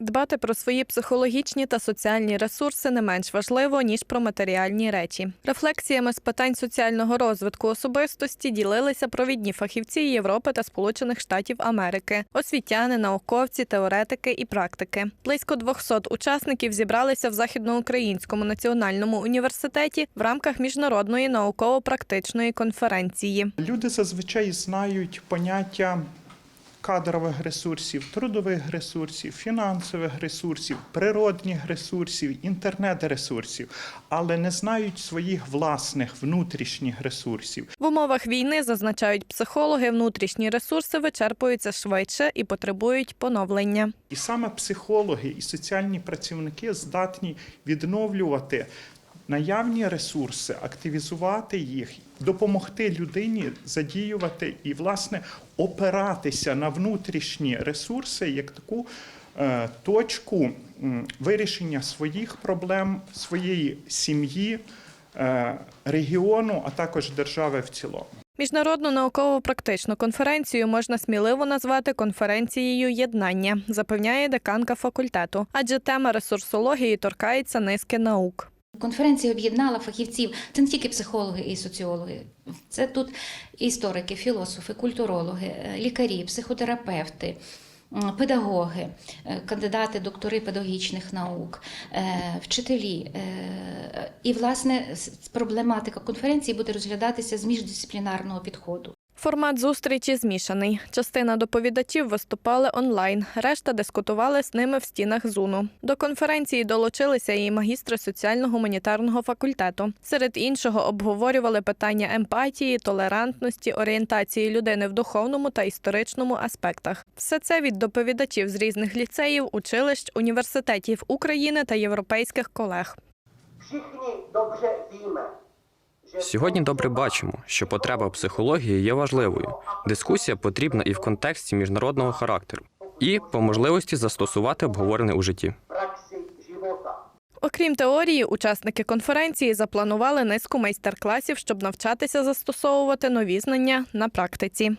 Дбати про свої психологічні та соціальні ресурси не менш важливо ніж про матеріальні речі. Рефлексіями з питань соціального розвитку особистості ділилися провідні фахівці Європи та Сполучених Штатів Америки, освітяни, науковці, теоретики і практики. Близько 200 учасників зібралися в західноукраїнському національному університеті в рамках міжнародної науково-практичної конференції. Люди зазвичай знають поняття кадрових ресурсів, трудових ресурсів, фінансових ресурсів, природних ресурсів, інтернет-ресурсів, але не знають своїх власних внутрішніх ресурсів. В умовах війни зазначають психологи, внутрішні ресурси вичерпуються швидше і потребують поновлення. І саме психологи і соціальні працівники здатні відновлювати наявні ресурси, активізувати їх, допомогти людині задіювати і, власне, опиратися на внутрішні ресурси як таку е, точку вирішення своїх проблем, своєї сім'ї, е, регіону, а також держави в цілому. Міжнародну науково-практичну конференцію можна сміливо назвати конференцією єднання, запевняє деканка факультету, адже тема ресурсології торкається низки наук. Конференція об'єднала фахівців. Це не тільки психологи і соціологи, це тут історики, філософи, культурологи, е, лікарі, психотерапевти, педагоги, е, кандидати, доктори педагогічних наук, е, вчителі. І, власне, проблематика конференції буде розглядатися з міждисциплінарного підходу. Формат зустрічі змішаний. Частина доповідачів виступали онлайн, решта дискутували з ними в стінах зуну. До конференції долучилися і магістри соціально-гуманітарного факультету. Серед іншого обговорювали питання емпатії, толерантності, орієнтації людини в духовному та історичному аспектах. Все це від доповідачів з різних ліцеїв, училищ, університетів України та європейських колег. Dobře víme, že Сьогодні добре бачимо, що потреба психології є важливою. Дискусія потрібна і в контексті міжнародного характеру, і по можливості застосувати обговорене у житті. Окрім теорії, учасники конференції запланували низку майстер-класів, щоб навчатися застосовувати нові знання на практиці.